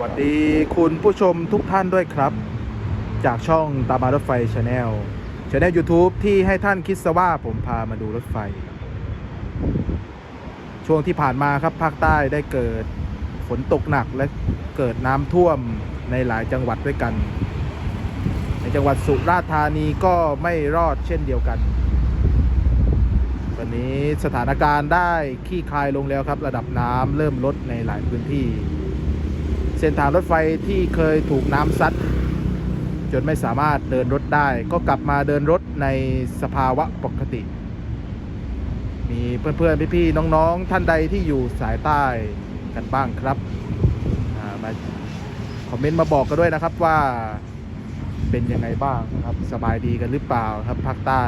วัสดีคุณผู้ชมทุกท่านด้วยครับ จากช่องตามารถไฟชาแนลชาแนล YouTube ที่ให้ท่านคิดซะว่าผมพามาดูรถไฟ ช่วงที่ผ่านมาครับภาคใต้ได้เกิดฝนตกหนักและเกิดน้ำท่วมในหลายจังหวัดด้วยกัน ในจังหวัดสุราษฎร์ธานีก็ไม่รอดเช่นเดียวกันวันนี้สถานการณ์ได้คลี่คลายลงแล้วครับ ระดับน้ำเริ่มลดในหลายพื้นที่ เส้นทางรถไฟที่เคยถูกน้ำซัดจนไม่สามารถเดินรถได้ ก็กลับมาเดินรถในสภาวะปกติ มีเพื่อนๆ พี่ๆ น้องๆ ท่านใดที่อยู่สายใต้กันบ้างครับามาคอมเมนต์มาบอกกันด้วยนะครับว่าเป็นยังไงบ้างนะครับ สบายดีกันหรือเปล่าครับภาคใต้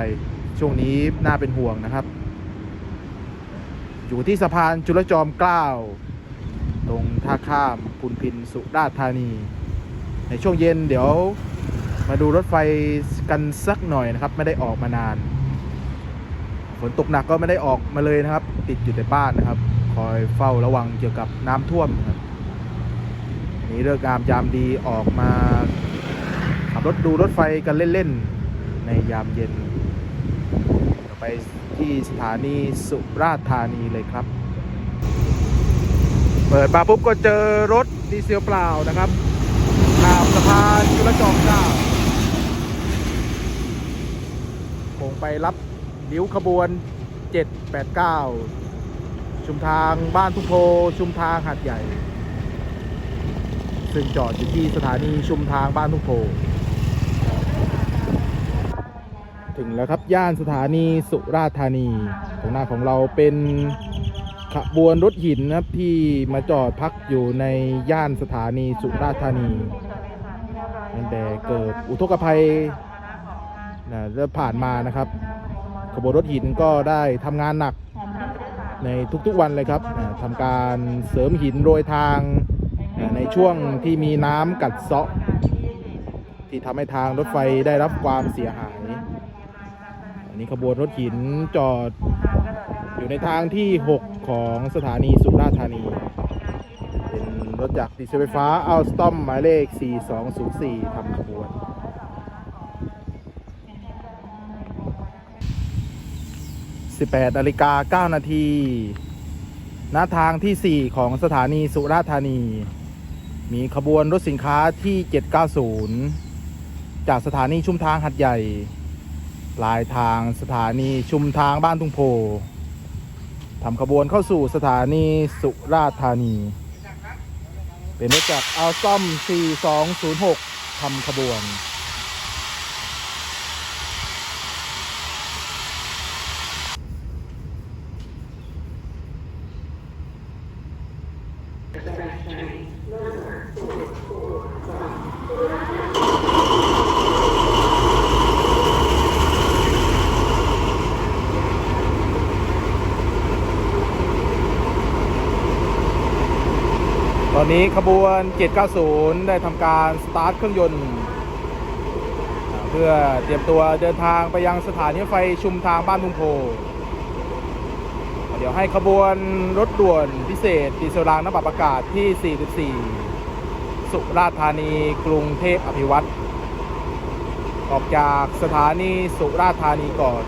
ช่วงนี้น่าเป็นห่วงนะครับ อยู่ที่สะพานจุลจอมเกล้า ตรงท่าข้ามพุนพินสุราษฎร์ธานี ในช่วงเย็นเดี๋ยวมาดูรถไฟกันสักหน่อยนะครับ ไม่ได้ออกมานาน ฝนตกหนักก็ไม่ได้ออกมาเลยนะครับ ติดอยู่แต่บ้านนะครับ คอยเฝ้าระวังเกี่ยวกับน้ำท่วมครับนี้เลิกงามยามดีออกมาขับรถดูรถไฟกันเล่นๆ ในยามเย็น ไปที่สถานีสุราษฎร์ธานีเลยครับ เปิดมาปุ๊บก็เจอรถดีเซลเปล่านะครับข้ามสะพานจุลจอมเกล้าคงไปรับนิ้วขบวน 789 ชุมทางบ้านทุกโพชุมทางหาดใหญ่ ซึ่งจอดอยู่ที่สถานีชุมทางบ้านทุกโพ ถึงแล้วครับย่านสถานีสุราษฎร์ธานีตรงหน้าของเราเป็น ขบวนรถหินนะครับที่มาจอดพักอยู่ในย่านสถานีสุราษฎร์ธานีตั้งแต่เกิดอุทกภัยนะเริ่มผ่านมานะครับขบวนรถหินก็ได้ทำงานหนักในทุกๆวันเลยครับทำการเสริมหินโรยทางในช่วงที่มีน้ำกัดเซาะ ที่ทำให้ทางรถไฟได้รับความเสียหาย อันนี้ขบวนรถหินจอด อยู่ในทางที่ 6 ของสถานีสุราษฎร์ธานี เป็นรถจักรดีเซลไฟฟ้าอัลสตอมหมายเลข 4204ทำขบวน18นาฬิกา9นาทีณทางที่ 4 ของสถานีสุราษฎร์ธานี มีขบวนรถสินค้าที่ 790 จากสถานีชุมทางหัดใหญ่ลายทางสถานีชุมทางบ้านทุ่งโพ ทำขบวนเข้าสู่สถานีสุราษฎร์ธานี เป็นรถจากอัลซอม4206ทำขบวน ตอนนี้ขบวน790 ได้ทำการสตาร์ทเครื่องยนต์ เพื่อเตรียมตัวเดินทางไปยังสถานีไฟชุมทางบ้านทุ่งโพ เดี๋ยวให้ขบวนรถด่วนพิเศษดีเซลรางน้ำปรับอากาศที่ 44 สุราษฎร์ธานีกรุงเทพอภิวัตรออกจากสถานีสุราษฎร์ธานีก่อน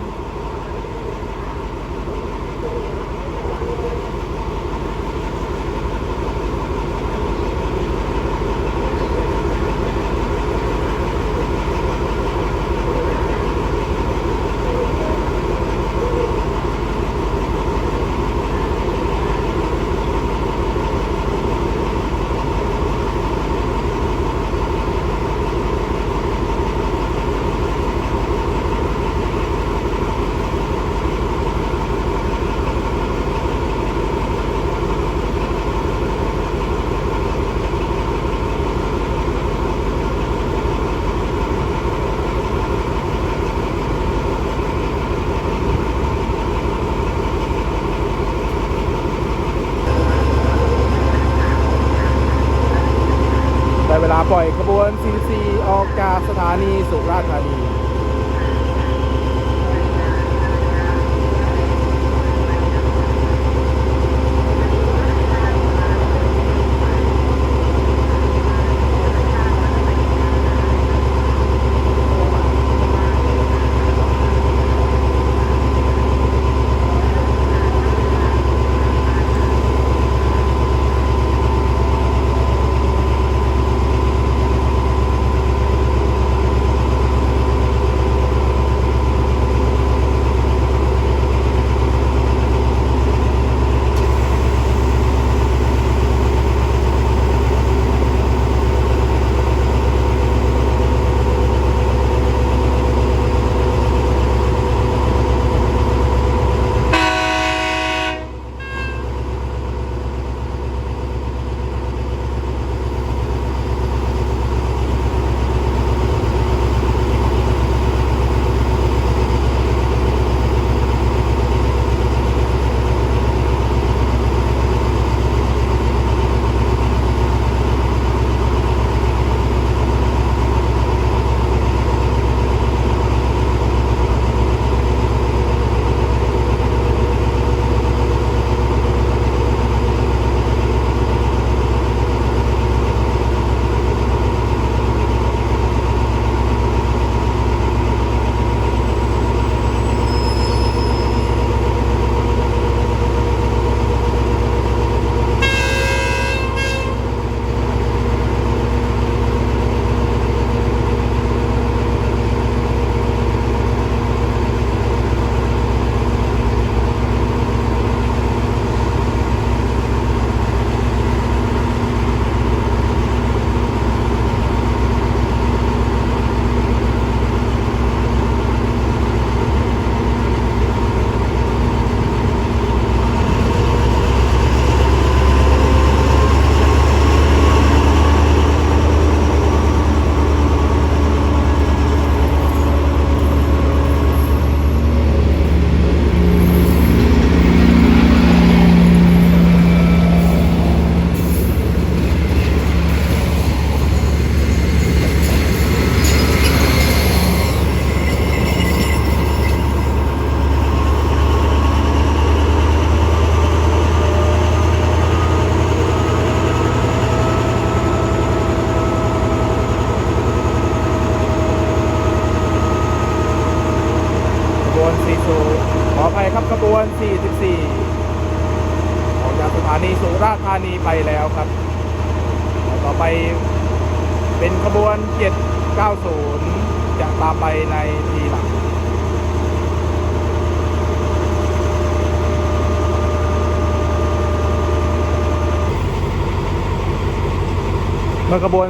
เมื่อขบวน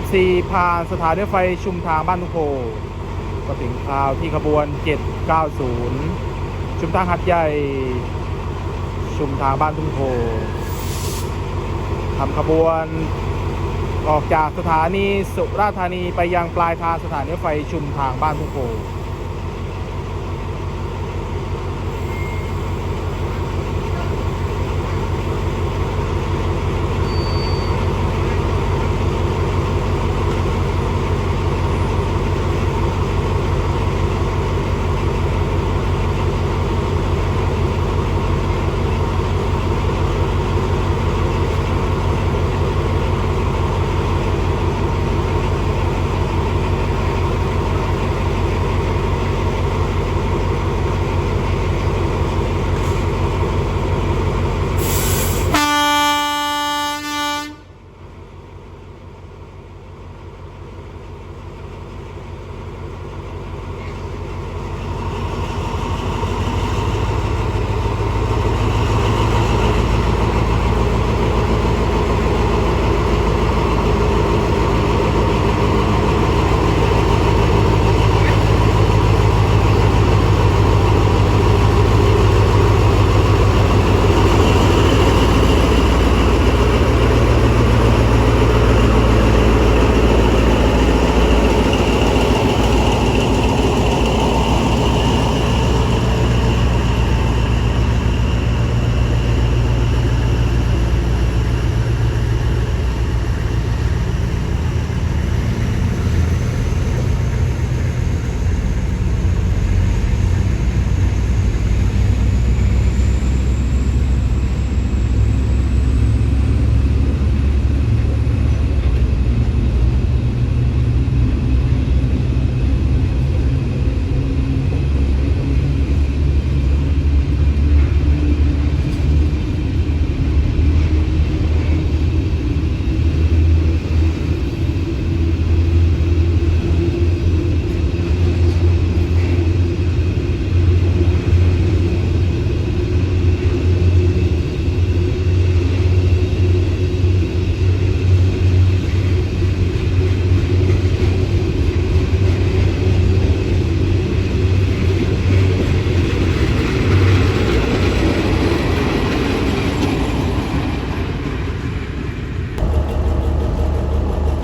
44 ผ่านสถานีรถไฟชุมทางบ้านทุกโพก็ถึงคราวที่ขบวน 790 ชุมทางหัดใหญ่ ชุมทางบ้านทุ่งโพทำขบวนออกจากสถานีสุราษฎร์ธานีไปยังปลายทางสถานีรถไฟชุมทางบ้านทุ่งโพ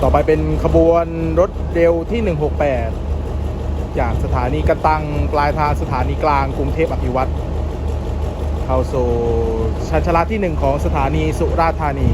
ต่อไปเป็นขบวนรถเร็วที่ 168 จากสถานีกระตังปลายทางสถานีกลางกรุงเทพอภิวัตรเข้าสู่ชันชลาที่ 1 ของสถานีสุราษฎร์ธานี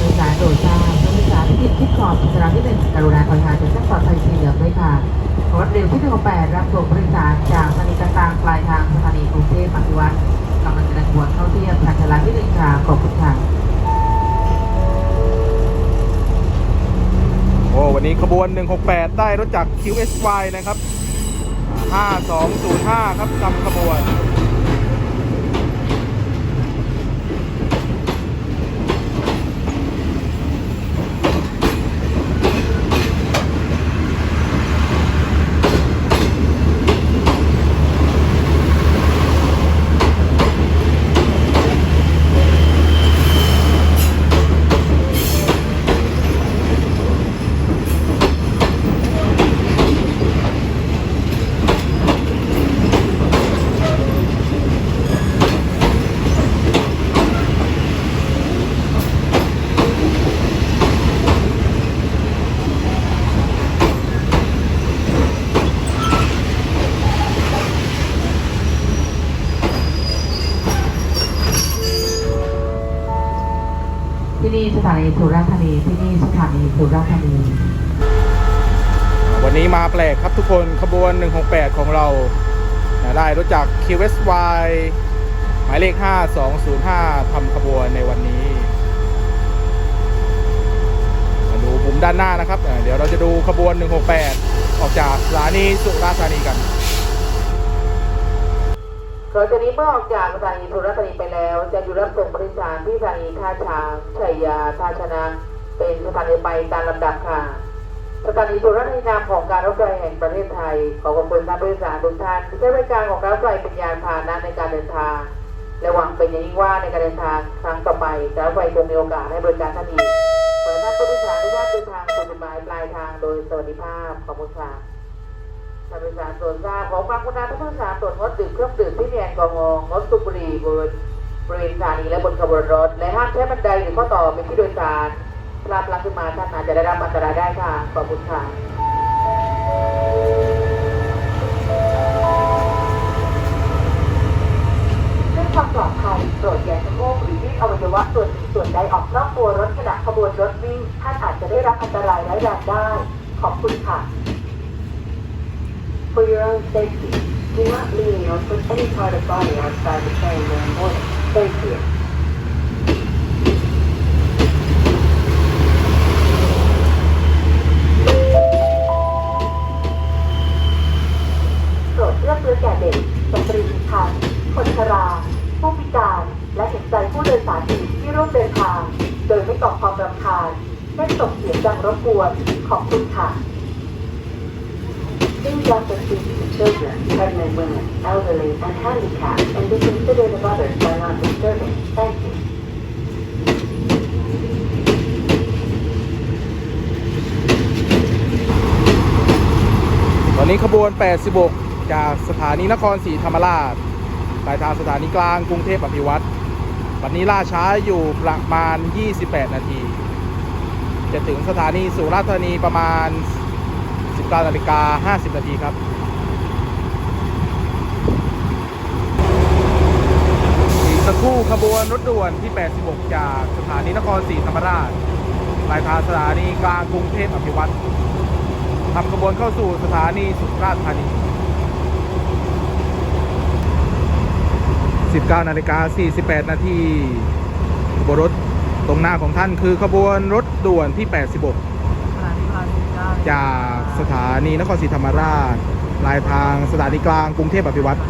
ผู้โดยสารโปรดทราบท่านผู้โดยสารที่ติดที่ขอบสถานที่หนึ่งกรุณาคอยหาจุดชั้นปลอดภัยสีเหลืองด้วยค่ะรถเร็วที่168รับส่งผู้โดยสารจากสถานีกลางปลายทางสถานีกรุงเทพอภิวัตรกำลังจะเดินขบวนเข้าเทียบชันชาลาที่หนึ่งค่ะขอบคุณค่ะ โอ้วั นี้ขบวน 168 ได้รถจาก QSY นะครับ 5205 ครับนำขบวน ที่นี่สถานีสุราษฎร์ธานีที่นี่สถานีสุราษฎร์ธานีวันนี้มาแปลกครับทุกคนขบวน 168 ของเรา ได้รถจาก QSY หมายเลข 5205ทำขบวนในวันนี้ มาดูมุมด้านหน้านะครับ เดี๋ยวเราจะดูขบวน 168 ออกจากสถานีสุราษฎร์ธานีกัน หลังจากนี้เมื่อออกจากสถานีสุราษฎร์ธานีไปแล้ว จะอยู่รับส่งบริการที่สถานีท่าช้างชัยยาท่าชนะ เป็นสถานีไปตามลำดับค่ะสถานีสุราษฎร์ธานีนามของการรถไฟแห่งประเทศไทย ขอขอบคุณท่านผู้โดยสารทุกท่านที่ใช้บริการของการรถไฟเป็นยานพาหนะในการเดินทางและหวังเป็นอย่างยิ่งว่าในการเดินทางครั้งต่อไปการรถไฟคงมีโอกาสให้บริการท่านอีกขอให้ท่านผู้โดยสารทุกท่านเดินทางสู่จุดหมายปลายทางโดยสวัสดิภาพขอบคุณค่ะ ทานผู้โดยสารโปรดทราบขอความกรุณาท่านผู้สารตรวจงดดื่มเครื่องดื่มที่มีแอลกอฮอล์งดสูบบุหรี่บนบริเวณสถานีและบนขบวนรถ และห้ามใช้บันไดหรือข้อต่อเป็นที่โดยสารพลาดพลั้งขึ้นมาท่านอาจจะได้รับอันตรายได้ค่ะขอบคุณค่ะเพื่อความปลอดภัยโปรดอย่าชะโงกหรือยื่นอวัยวะส่วนหนึ่งส่วนใดออกนอกตัวรถขณะขบวนรถวิ่งท่านอาจจะได้รับอันตรายร้ายแรงได้ ขอบคุณค่ะ For your own safety, do not lean or put any part of body outside the train during boarding. Thank you. โปรดเลือกเรือแก่เด็กสตรีมีครรภ์คนชรา ผู้พิการ และเห็นใจผู้โดยสารอื่นที่ร่วมเดินทาง โดยไม่ก่อความรำคาญไม่ส่งเสียงดังรบกวน ขอบคุณค่ะ Please offer seats to children, pregnant women, elderly, and handicapped, and be considerate of others by not disturbing. Thank you. ตอนนี้ขบวน 86 จากสถานีนครศรีธรรมราชปลายทางสถานีกลางกรุงเทพอภิวัตรวันนี้ล่าช้าอยู่ประมาณ 28 นาที จะถึงสถานีสุราษฎร์ธานีประมาณ 19นาฬิกา50นาทีครับอีกสักครู่ขบวนรถด่วนที่ 86 จากสถานีนครศรีธรรมราชปลายทางสถานีกลางกรุงเทพอภิวัตรทำขบวนเข้าสู่สถานีสุราษฎร์ธานี 19นาฬิกา48 นาทีขบวนรถตรงหน้าของท่านคือขบวนรถด่วนที่ 86 จากสถานีนครศรีธรรมราชปลายทางสถานีกลางกรุงเทพอภิวัตร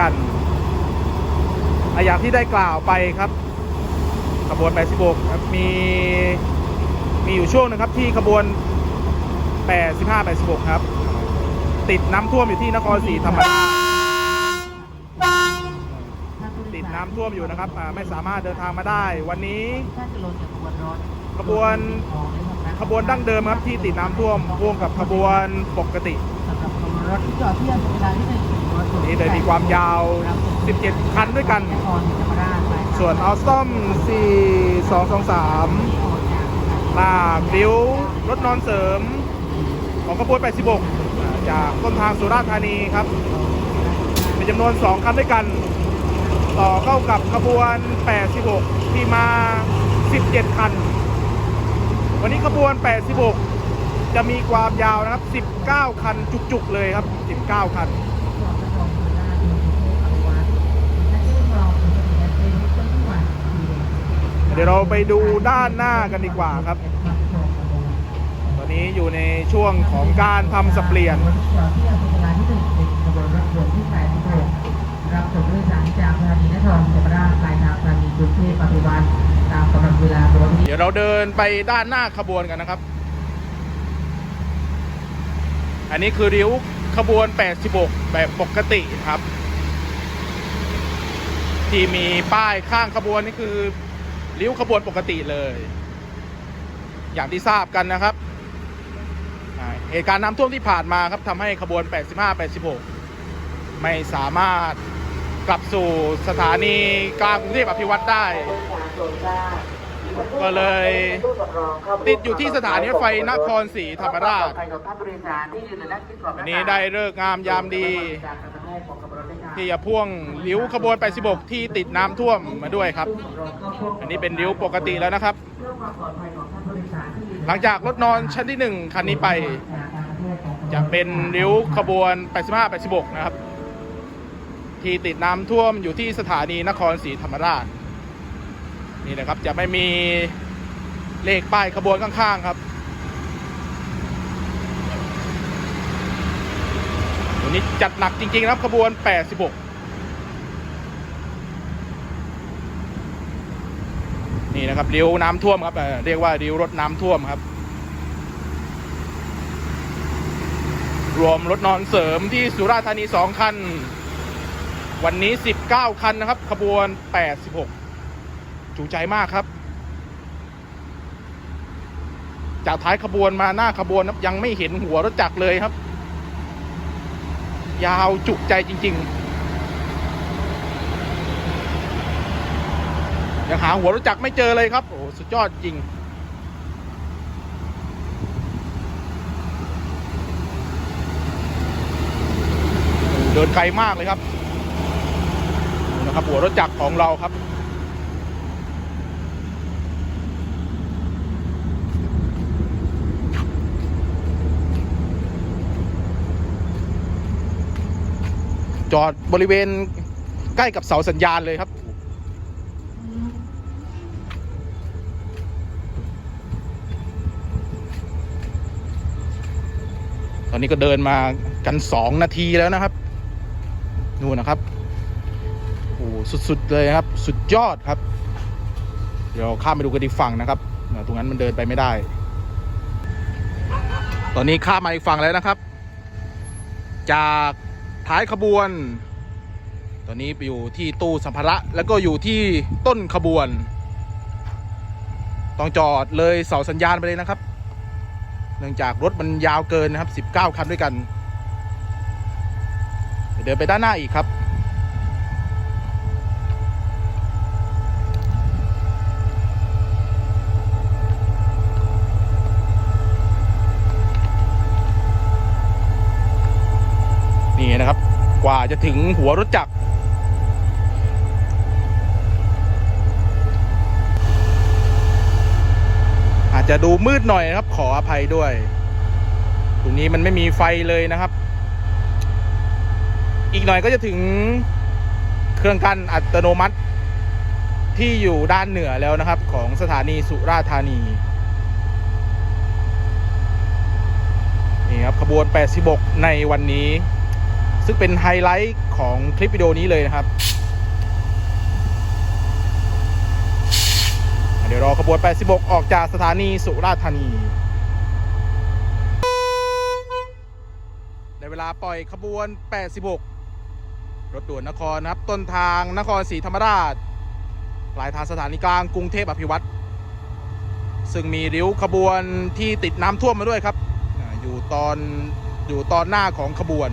กันอย่างที่ได้กล่าวไปครับ ขบวน86ครับมีมีอยู่ช่วงหนึงครับที่ขบวน 85 86 ครับ ติดน้ำท่วมอยู่ที่นครศรีธรรมราชติดน้ำท่วมอยู่นะครับไม่สามารถเดินทางมาได้ วันนี้ขบวนขบวนดั้งเดิมครับที่ติดน้ำท่วมพ่วงกับขบวนปกติ รับขบวนรถที่จอดที่อันเวลาที่หนึ่งนี่เลยมีความยาว 17 คันด้วยกัน ส่วนออสตอม4223ลากริ้วรถนอนเสริม ของขบวน86 จากต้นทางสุราษฎร์ธานีครับ มีจำนวน 2 คันด้วยกัน ต่อเข้ากับขบวน 86 ที่มา 17 คัน วันนี้ขบวน 86 จะมีความยาวนะครับ 19 คันจุกๆเลยครับ 19 คัน เดี๋ยวเราไปดูด้านหน้ากันดีกว่าครับ ตอนนี้อยู่ในช่วงของการทำสเปลี่ยนรับส่งผู้โดยสารจากสถานีนครศรีธรรมราชปลายทางสถานีกรุงเทพปัจจุบันตามกำหนดเวลาเดี๋ยวเราเดินไปด้านหน้าขบวนกันนะครับ อันนี้คือริ้วขบวน 86 แบบปกติครับ ที่มีป้ายข้างขบวนนี่คือริ้วขบวนปกติเลย อย่างที่ทราบกันนะครับเหตุการณ์น้ำท่วมที่ผ่านมาครับทำให้ขบวน 85 86 ไม่สามารถกลับสู่สถานีกลางกรุงเทพอภิวัตได้ ก็เลยติดอยู่ที่สถานีรถไฟนครศรีธรรมราชวันนี้ได้เลิกงามยามดี ที่จะพ่วงริ้วขบวน 86 ที่ติดน้ำท่วมมาด้วยครับ อันนี้เป็นริ้วปกติแล้วนะครับ หลังจากรถนอนชั้นที่ 1 คันนี้ไป จะเป็นริ้วขบวน 85 86 นะครับ ที่ติดน้ำท่วมอยู่ที่สถานีนครศรีธรรมราช นี่นะครับจะไม่มีเลขป้ายขบวนข้างๆครับวันนี้จัดหนักจริงๆนะครับขบวน 86 นี่นะครับริ้วน้ำท่วมครับเอ่อเรียกว่าริ้วรถน้ำท่วมครับ รวมรถนอนเสริมที่สุราษฎร์ธานี 2 คัน วันนี้ 19 คันนะครับ ขบวน 86 จูใจมากครับ จากท้ายขบวนมาหน้าขบวนยังไม่เห็นหัวรถจักรเลยครับ ยาวจุใจจริง ๆ ยังหาหัวรถจักรไม่เจอเลยครับ โอ้สุดยอดจริงเดินไกลมากเลยครับนะครับหัวรถจักรของเราครับ จอดบริเวณใกล้กับเสาสัญญาณเลยครับ ตอนนี้ก็เดินมากันสองนาทีแล้วนะครับ นู่นนะครับ โอ้สุด ๆ เลยครับ สุดยอดครับ เดี๋ยวข้ามไปดูกันอีกฝั่งนะครับ ตรงนั้นมันเดินไปไม่ได้ ตอนนี้ข้ามมาอีกฝั่งแล้วนะครับ จาก ท้ายขบวน ตอนนี้ไปอยู่ที่ตู้สัมภาระแล้วก็อยู่ที่ต้นขบวน ต้องจอดเลยเสาสัญญาณไปเลยนะครับ เนื่องจากรถมันยาวเกินนะครับ 19 คันด้วยกัน เดี๋ยวเดินไปด้านหน้าอีกครับ นี่นะครับ กว่าจะถึงหัวรถจักรอาจจะดูมืดหน่อยนะครับ ขออภัยด้วย ตรงนี้มันไม่มีไฟเลยนะครับ อีกหน่อยก็จะถึงเครื่องกั้นอัตโนมัติที่อยู่ด้านเหนือแล้วนะครับ ของสถานีสุราษฎร์ธานีนี่ครับขบวน 86 ในวันนี้ ซึ่งเป็นไฮไลท์ของคลิปวิดีโอนี้เลยนะครับ เดี๋ยวรอขบวน 86 ออกจากสถานีสุราษฎร์ธานีในเวลาปล่อยขบวน 86 รถด่วนนครนะครับ ต้นทางนครศรีธรรมราช ปลายทางสถานีกลางกรุงเทพอภิวัตรซึ่งมีริ้วขบวนที่ติดน้ำท่วมมาด้วยครับอาอยู่ตอนอยู่ตอนหน้าของขบวน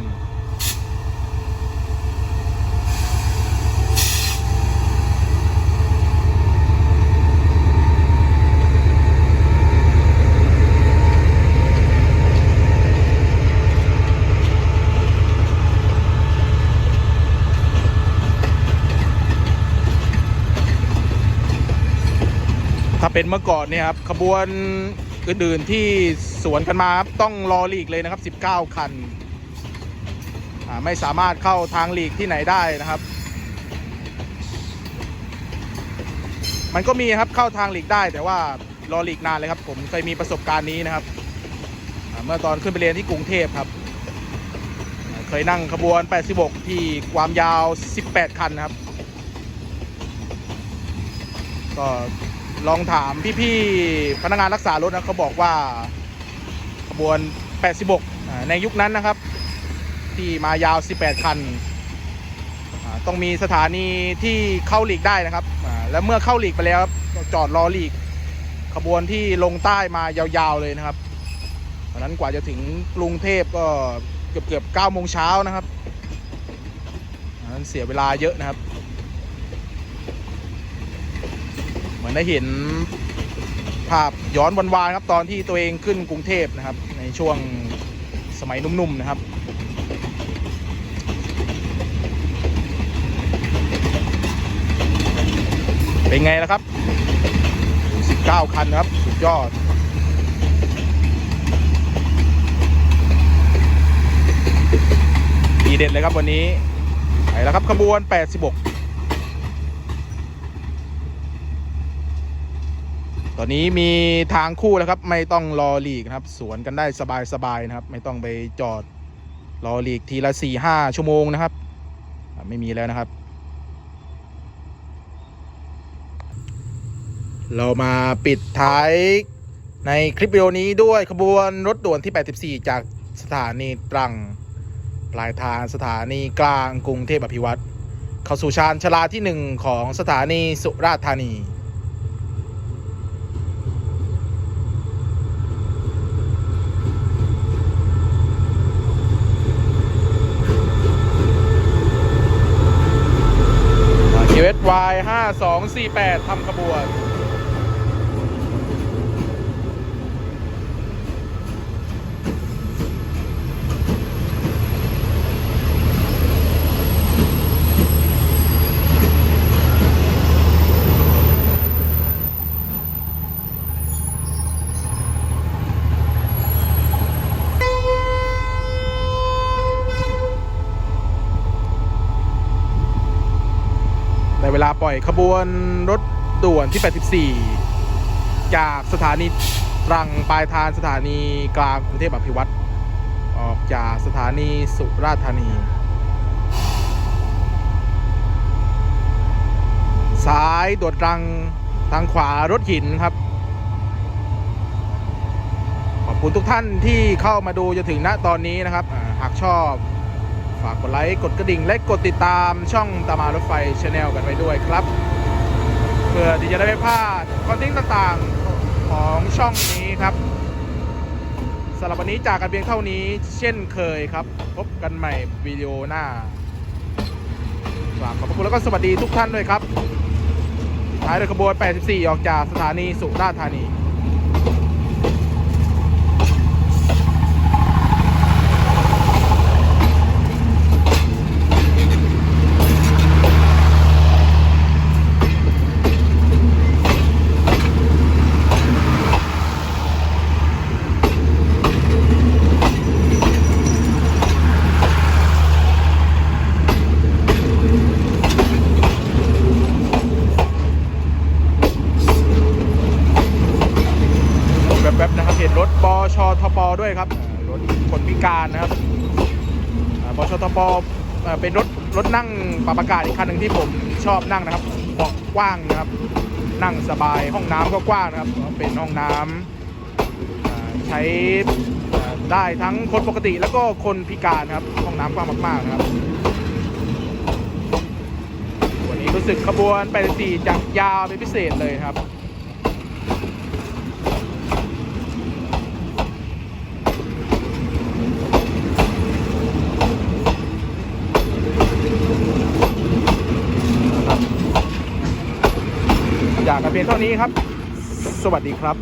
ถ้าเป็นเมื่อก่อนเนี่ยครับขบวนอื่นๆที่สวนกันมาครับต้องรอหลีกเลยนะครับ 19 คัน ไม่สามารถเข้าทางหลีกที่ไหนได้นะครับ มันก็มีครับเข้าทางหลีกได้ แต่ว่ารอหลีกนานเลยครับ ผมเคยมีประสบการณ์นี้นะครับเมื่อตอนขึ้นไปเรียนที่กรุงเทพครับ เคยนั่งขบวน 86 ที่ความยาว 18 คันนะครับ ก็ ลองถามพี่ๆพนักงานรักษารถนะเขาบอกว่าขบวน 86 ในยุคนั้นนะครับ ที่มายาว 18 คัน ต้องมีสถานีที่เข้าหลีกได้นะครับ แล้วเมื่อเข้าหลีกไปแล้วจอดรอหลีก ขบวนที่ลงใต้มายาวๆเลยนะครับตอนนั้นกว่าจะถึงกรุงเทพก็เกือบเกือบ9โมงเช้านะครับนั้นเสียเวลาเยอะนะครับ เหมือน ได้เห็นภาพย้อนวันวานครับ ตอนที่ตัวเองขึ้นกรุงเทพนะครับ ในช่วงสมัยหนุ่มๆนะครับเป็นไงล่ะครับ 19 คันครับ สุดยอด ดีเด็ดเลยครับวันนี้ ไปแล้วครับขบวน 86 อนนี้มีทางคู่แล้วครับ ไม่ต้องรอหลีกนะครับ สวนกันได้สบายๆนะครับ ไม่ต้องไปจอดรอหลีกทีละสี่ห้าชั่วโมงนะครับ ไม่มีแล้วนะครับ เรามาปิดท้ายในคลิปวิดีโอนี้ด้วยขบวนรถด่วนที่ 84 จากสถานีตรัง ปลายทางสถานีกลางกรุงเทพอภิวัตรเข้าสู่ชานชลาที่ 1 ของสถานีสุราษฎร์ธานี y 5248ทำขบวน อยขบวนรถด่วนที่ 84 จากสถานีตรังปลายทางสถานีกลางกรุงเทพอภิวัตรออกจากสถานีสุราษฎร์ธานี ซ้ายโดดตรังทางขวารถหินครับ ขอบคุณทุกท่านที่เข้ามาดูจนถึงณตอนนี้นะครับ หากชอบ ฝากกดไลค์กดกระดิ่งและกดติดตามช่องตามารถไฟชาแนลกันไว้ด้วยครับ เพื่อที่จะได้ไม่พลาดคอนเทนต์ต่างๆของช่องนี้ครับสำหรับวันนี้จากกันเพียงเท่านี้เช่นเคยครับ พบกันใหม่วิดีโอหน้าฝากขอบพระคุณแล้วก็สวัสดีทุกท่านด้วยครับท้ายโดยขบวน 84 ออกจากสถานีสุราษฎร์ธานี แบบๆนะครับเห็นรถ ปด้วยครับรถคนพิการนะครับบชตปเป็นรถรถนั่งปรับอากาศอีกคันหนึ่งที่ผมชอบนั่งนะครับเบาะกว้างนะครับ นั่งสบายห้องน้ำก็กว้างนะครับ เป็นห้องน้ำอ่าใช้ได้ทั้งคนปกติแล้วก็คนพิการครับ ห้องน้ำกว้างมาก ๆ นะครับ วันนี้รู้สึกขบวน 84จะยาวเป็นพิเศษเลยครับ อยากกันเพียง เท่านี้ครับ สวัสดีครับ